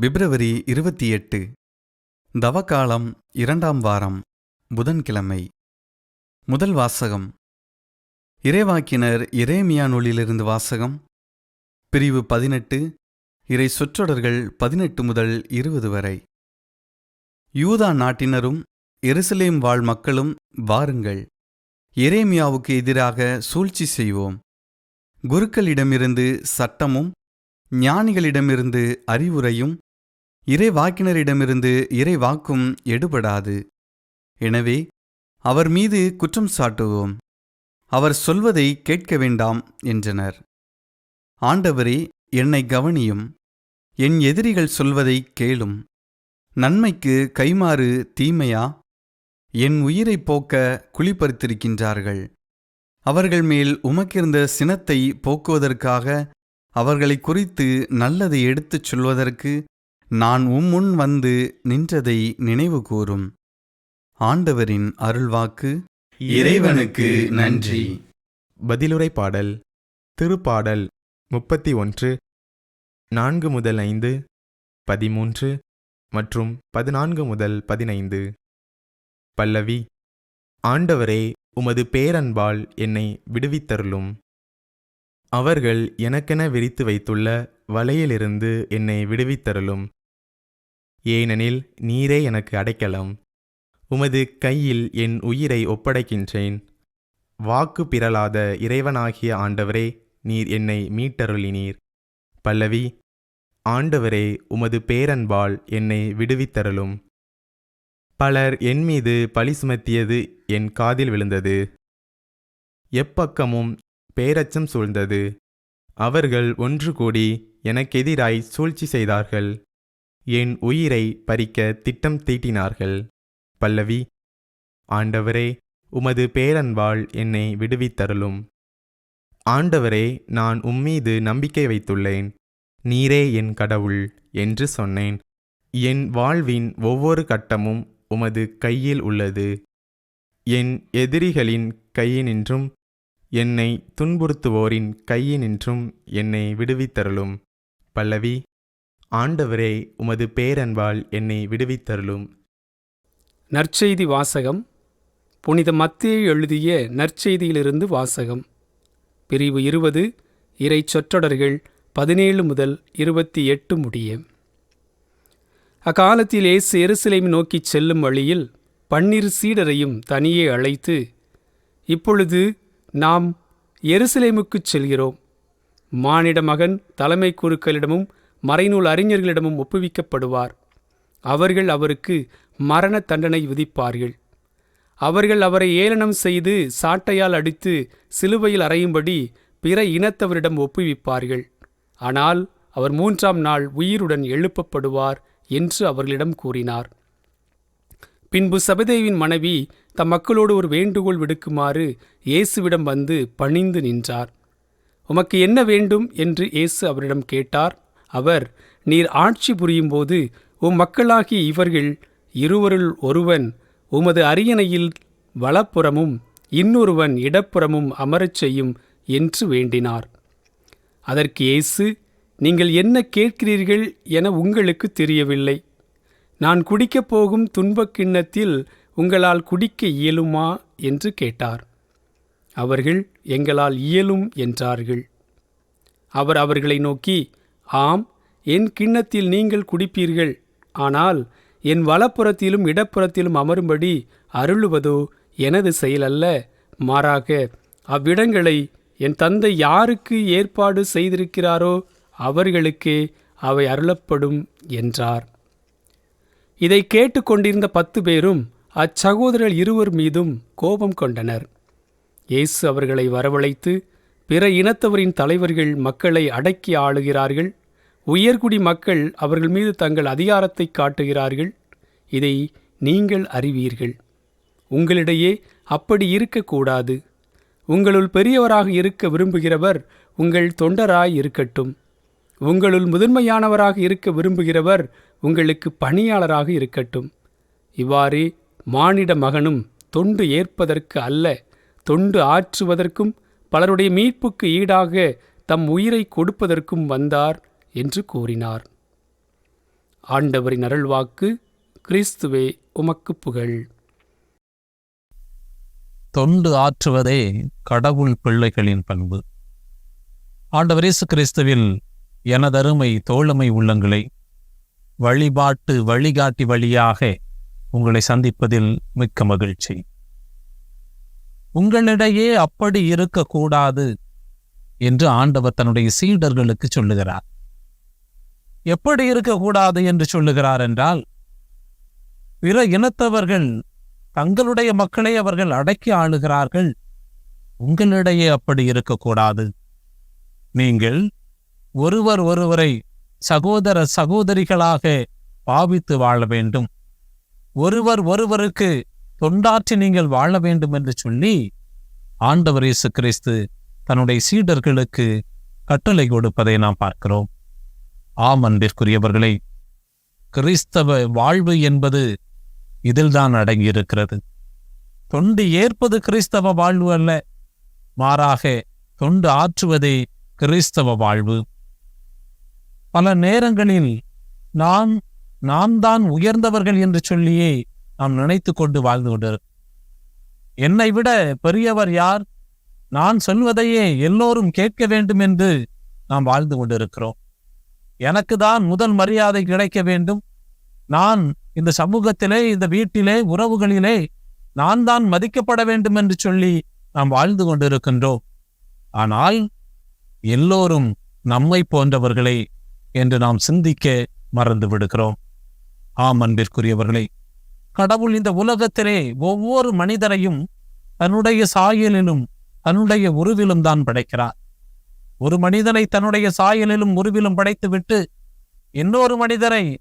பிப்ரவரி இருபத்தி எட்டு தவக்காலம் இரண்டாம் வாரம் புதன்கிழமை. முதல் வாசகம். இறைவாக்கினர் இரேமியா நூலிலிருந்து வாசகம். பிரிவு பதினெட்டு இறை சொற்றொடர்கள் பதினெட்டு முதல் இருபது வரை. யூதா நாட்டினரும் எருசலேம் வாழ் மக்களும் வாருங்கள். எரேமியாவுக்கு எதிராக சூழ்ச்சி செய்வோம். குருக்களிடமிருந்து சட்டமும் ஞானிகளிடமிருந்து அறிவுரையும் இறைவாக்கினரிடமிருந்து இறைவாக்கும் எடுபடாது. எனவே அவர் மீது குற்றம் சாட்டுவோம். அவர் சொல்வதை கேட்க வேண்டாம் என்றனர். ஆண்டவரே என்னை கவனியும். என் எதிரிகள் சொல்வதை கேளும். நன்மைக்கு கைமாறு தீமையா? என் உயிரைப் போக்க குளிப்பறித்திருக்கின்றார்கள் அவர்கள் மேல் உமக்கிருந்த சினத்தை போக்குவதற்காக அவர்களை குறித்து நல்லதை எடுத்துச் சொல்வதற்கு நான் உம்முன் வந்து நின்றதை நினைவு கூரும் ஆண்டவரின் அருள்வாக்கு இறைவனுக்கு நன்றி. பதிலுரை பாடல் திருப்பாடல் முப்பத்தி ஒன்று நான்கு முதல் ஐந்து பதிமூன்று மற்றும் பதினான்கு முதல் பதினைந்து. பல்லவி ஆண்டவரே உமது பேரன்பால் என்னை விடுவித்தருளும். அவர்கள் எனக்கென விரித்து வைத்துள்ள வலையிலிருந்து என்னை விடுவித்தருளும். ஏனெனில் நீரே எனக்கு அடைக்கலம். உமது கையில் என் உயிரை ஒப்படைக்கின்றேன். வாக்கு பிறலாத இறைவனாகிய ஆண்டவரே நீர் என்னை மீட்டருளினீர். பல்லவி ஆண்டவரே உமது பேரன்பால் என்னை விடுவித்தருளும். பலர் என் மீது பழி சுமத்தியது என் காதில் விழுந்தது. எப்பக்கமும் பேரச்சம் சூழ்ந்தது. அவர்கள் ஒன்று கூடி எனக்கெதிராய் சூழ்ச்சி செய்தார்கள். என் உயிரை பறிக்க திட்டம் தீட்டினார்கள். பல்லவி ஆண்டவரே உமது பேரன்பால் என்னை விடுவித்தருளும். ஆண்டவரே நான் உம்மீது நம்பிக்கை வைத்துள்ளேன். நீரே என் கடவுள் என்று சொன்னேன். என் வாழ்வின் ஒவ்வொரு கட்டமும் உமது கையில் உள்ளது. என் எதிரிகளின் கையினின்றும் என்னை துன்புறுத்துவோரின் கையினின்றும் என்னை விடுவித்தருளும். பல்லவி ஆண்டவரே உமது பேரன்பால் என்னை விடுவித்தருளும். நற்செய்தி வாசகம். புனித மத்தியை எழுதிய நற்செய்தியிலிருந்து வாசகம். பிரிவு இருபது இறை சொற்றொடர்கள் பதினேழு முதல் இருபத்தி எட்டு முடிய. அக்காலத்தில் இயேசு எருசலேம் நோக்கிச் செல்லும் வழியில் பன்னிரு சீடரையும் தனியே அழைத்து இப்பொழுது நாம் எருசலேமுக்குச் செல்கிறோம். மானிட மகன் தலைமை குருக்களிடமும் மறைநூல் அறிஞர்களிடமும் ஒப்புவிக்கப்படுவார். அவர்கள் அவருக்கு மரண தண்டனை விதிப்பார்கள். அவர்கள் அவரை ஏளனம் செய்து சாட்டையால் அடித்து சிலுவையில் அறையும்படி பிற இனத்தவரிடம் ஒப்புவிப்பார்கள். ஆனால் அவர் மூன்றாம் நாள் உயிருடன் எழுப்பப்படுவார் என்று அவர்களிடம் கூறினார். பின்பு சபதேவின் மனைவி தம் மக்களோடு ஒரு வேண்டுகோள் விடுக்குமாறு இயேசுவிடம் வந்து பணிந்து நின்றார். உமக்கு என்ன வேண்டும்? என்று இயேசு அவரிடம் கேட்டார். அவர் நீர் ஆட்சி புரியும்போது உம் மக்களாகிய இவர்கள் இருவருள் ஒருவன் உமது அரியணையில் வலப்புறமும் இன்னொருவன் இடப்புறமும் அமரச் செய்யும் என்று வேண்டினார். அதற்கு இயேசு நீங்கள் என்ன கேட்கிறீர்கள் என உங்களுக்கு தெரியவில்லை. நான் குடிக்கப் போகும் துன்பக் கிண்ணத்தில் உங்களால் குடிக்க இயலுமா? என்று கேட்டார். அவர்கள் எங்களால் இயலும் என்றார்கள். அவர் அவர்களை நோக்கி ஆம் என் கிண்ணத்தில் நீங்கள் குடிப்பீர்கள். ஆனால் என் வலப்புறத்திலும் இடப்புறத்திலும் அமரும்படி அருளுவதோ எனது செயலல்ல. மாறாக அவ்விடங்களை என் தந்தை யாருக்கு ஏற்பாடு செய்திருக்கிறாரோ அவர்களுக்கே அவை அருளப்படும் என்றார். இதை கேட்டுக்கொண்டிருந்த பத்து பேரும் அச்சகோதரர் இருவர் மீதும் கோபம் கொண்டனர். இயேசு அவர்களை வரவழைத்து பிற இனத்தவரின் தலைவர்கள் மக்களை அடக்கி ஆளுகிறார்கள். உயர்குடி மக்கள் அவர்கள் மீது தங்கள் அதிகாரத்தை காட்டுகிறார்கள். இதை நீங்கள் அறிவீர்கள். உங்களிடையே அப்படி இருக்கக்கூடாது. உங்களுள் பெரியவராக இருக்க விரும்புகிறவர் உங்கள் தொண்டராய் இருக்கட்டும். உங்களுள் முதன்மையானவராக இருக்க விரும்புகிறவர் உங்களுக்கு பணியாளராக இருக்கட்டும். இவ்வாறே மானிட மகனும் தொண்டு ஏற்பதற்கு அல்ல தொண்டு ஆற்றுவதற்கும் பலருடைய மீட்புக்கு ஈடாக தம் உயிரை கொடுப்பதற்கும் வந்தார். என்று கூறினார். ஆண்டவரின் அருள்வாக்கு கிறிஸ்துவே உமக்கு புகழ். தொண்டு ஆற்றுவதே கடவுள் பிள்ளைகளின் பண்பு. ஆண்டவர் இயேசு கிறிஸ்துவில் எனதருமை தோழமை உள்ளங்களை வழிபாட்டு வழிகாட்டி வழியாக உங்களை சந்திப்பதில் மிக்க மகிழ்ச்சி. உங்களிடையே அப்படி இருக்கக்கூடாது என்று ஆண்டவர் தன்னுடைய சீடர்களுக்கு சொல்லுகிறார். எப்படி இருக்கக்கூடாது என்று சொல்லுகிறார் என்றால் பிற இனத்தவர்கள் தங்களுடைய மக்களை அவர்கள் அடக்கி ஆளுகிறார்கள். உங்களிடையே அப்படி இருக்கக்கூடாது. நீங்கள் ஒருவர் ஒருவரை சகோதர சகோதரிகளாக பாவித்து வாழ வேண்டும். ஒருவர் ஒருவருக்கு தொண்டாற்றி நீங்கள் வாழ வேண்டும் என்று சொல்லி ஆண்டவர் இயேசு கிறிஸ்து தன்னுடைய சீடர்களுக்கு கட்டளை கொடுப்பதை நாம் பார்க்கிறோம். ஆம் அன்பிற்குரியவர்களே கிறிஸ்தவ வாழ்வு என்பது இதில்தான் அடங்கியிருக்கிறது. தொண்டு ஏற்பது கிறிஸ்தவ வாழ்வு அல்ல மாறாக தொண்டு ஆற்றுவதே கிறிஸ்தவ வாழ்வு. பல நேரங்களில் நான் நாம் தான் உயர்ந்தவர்கள் என்று சொல்லியே நாம் நினைத்து கொண்டு வாழ்ந்து கொண்டிருக்கிறோம் என்னை விட பெரியவர் யார்? நான் சொல்வதையே எல்லோரும் கேட்க வேண்டும் என்று நாம் வாழ்ந்து கொண்டிருக்கிறோம். எனக்கு தான் முதல் மரியாதை கிடைக்க வேண்டும். நான் இந்த சமூகத்திலே இந்த வீட்டிலே உறவுகளிலே நான் தான் மதிக்கப்பட வேண்டும் என்று சொல்லி நாம் வாழ்ந்து கொண்டிருக்கின்றோம். ஆனால் எல்லோரும் நம்மை போன்றவர்களே என்று நாம் சிந்திக்க மறந்து விடுகிறோம். ஆம் அன்பிற்குரியவர்களே கடவுள் இந்த உலகத்திலே ஒவ்வொரு மனிதரையும் தன்னுடைய சாயலிலும் தன்னுடைய உருவிலும் தான் படைக்கிறார். ஒரு மனிதனை தன்னுடைய சாயலிலும் உருவிலும் படைத்துவிட்டு இன்னொரு மனிதரை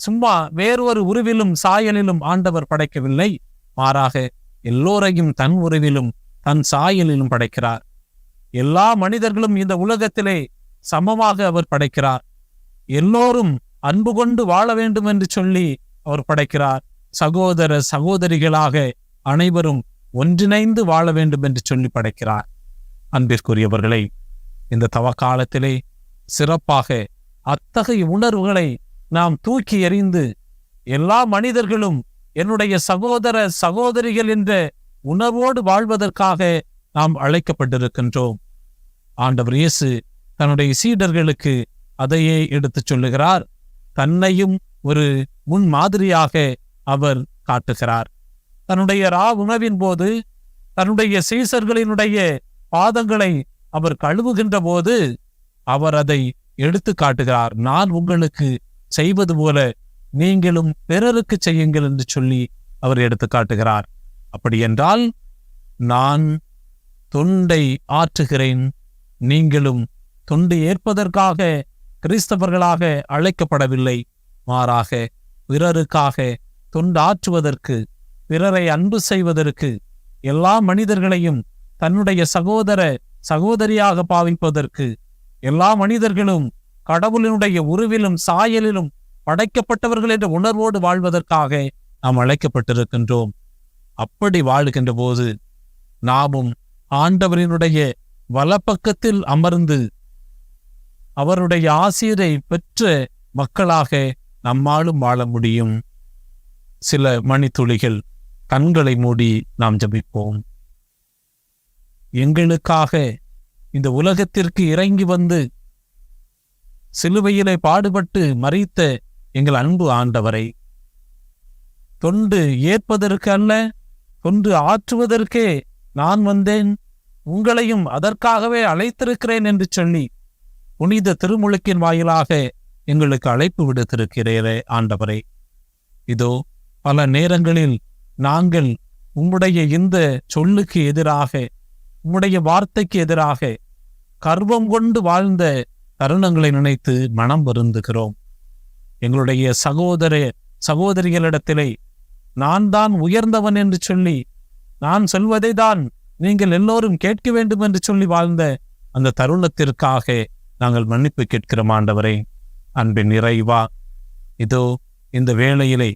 சும்மா வேறொரு உருவிலும் சாயலிலும் ஆண்டவர் படைக்கவில்லை. மாறாக எல்லோரையும் தன் உருவிலும் தன் சாயலிலும் படைக்கிறார். எல்லா மனிதர்களும் இந்த உலகத்திலே சமமாக அவர் படைக்கிறார். எல்லோரும் அன்பு கொண்டு வாழ வேண்டும் என்று சொல்லி அவர் படைக்கிறார். சகோதர சகோதரிகளாக அனைவரும் ஒன்றிணைந்து வாழ வேண்டும் என்று சொல்லி படைக்கிறார். அன்பிற்குரியவர்களை இந்த தவக்காலத்திலே சிறப்பாக அத்தகைய உணர்வுகளை நாம் தூக்கி எறிந்து எல்லா மனிதர்களும் என்னுடைய சகோதர சகோதரிகள் என்ற உணர்வோடு வாழ்வதற்காக நாம் அழைக்கப்பட்டிருக்கின்றோம். ஆண்டவர் இயேசு தன்னுடைய சீடர்களுக்கு அதையே எடுத்துச் சொல்லுகிறார். தன்னையும் ஒரு முன் மாதிரியாக அவர் காட்டுகிறார். தன்னுடைய ரா உணவின் போது தன்னுடைய சீசர்களினுடைய பாதங்களை அவர் கழுவுகின்ற போது அவர் அதை எடுத்து காட்டுகிறார். நான் உங்களுக்கு செய்வது போல நீங்களும் பிறருக்கு செய்யுங்கள் என்று சொல்லி அவர் எடுத்து காட்டுகிறார். அப்படி என்றால் நான் தொண்டை ஆற்றுகிறேன். நீங்களும் தொண்டு ஏற்பதற்காக கிறிஸ்தவர்களாக அழைக்கப்படவில்லை. மாறாக பிறருக்காக தொண்டாற்றுவதற்கு பிறரை அன்பு செய்வதற்கு எல்லா மனிதர்களையும் தன்னுடைய சகோதர சகோதரியாக பாவிப்பதற்கு எல்லா மனிதர்களும் கடவுளினுடைய உருவிலும் சாயலிலும் படைக்கப்பட்டவர்கள் என்ற உணர்வோடு வாழ்வதற்காக நாம் அழைக்கப்பட்டிருக்கின்றோம். அப்படி வாழுகின்ற போது நாமும் ஆண்டவரினுடைய வலப்பக்கத்தில் அமர்ந்து அவருடைய ஆசிரியரை பெற்ற மக்களாக நம்மாலும் வாழ முடியும். சில மணித்துளிகள் கண்களை மூடி நாம் ஜபிப்போம். எங்களுக்காக இந்த உலகத்திற்கு இறங்கி வந்து சிலுவையிலே பாடுபட்டு மறித்த எங்கள் அன்பு ஆண்டவரை தொண்டு ஏற்பதற்கு அல்ல தொண்டு ஆற்றுவதற்கே நான் வந்தேன் உங்களையும் அதற்காகவே அழைத்திருக்கிறேன் என்று சொல்லி புனித திருமுழுக்கின் வாயிலாக எங்களுக்கு அழைப்பு விடுத்திருக்கிறீரே ஆண்டவரே. இதோ பல நேரங்களில் நாங்கள் உம்முடைய இந்த சொல்லுக்கு எதிராக உம்முடைய வார்த்தைக்கு எதிராக கர்வம் கொண்டு வாழ்ந்த தருணங்களை நினைத்து மனம் வருந்துகிறோம். எங்களுடைய சகோதர சகோதரிகளிடத்திலே நான் தான் உயர்ந்தவன் என்று சொல்லி நான் சொல்வதை தான் நீங்கள் எல்லோரும் கேட்க வேண்டும் என்று சொல்லி வாழ்ந்த அந்த தருணத்திற்காக நாங்கள் மன்னிப்பு கேட்கிறோம் ஆண்டவரே. அன்பின் நிறைவா இதோ இந்த வேளையிலே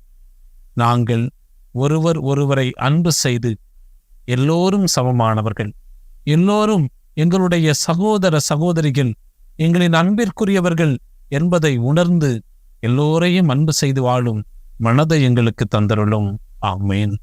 நாங்கள் ஒருவர் ஒருவரை அன்பு செய்து எல்லோரும் சமமானவர்கள். எல்லோரும் எங்களுடைய சகோதர சகோதரிகள் எங்களின் அன்பிற்குரியவர்கள் என்பதை உணர்ந்து எல்லோரையும் அன்பு செய்து வாழும் மனதை எங்களுக்கு தந்தருளும். ஆமேன்.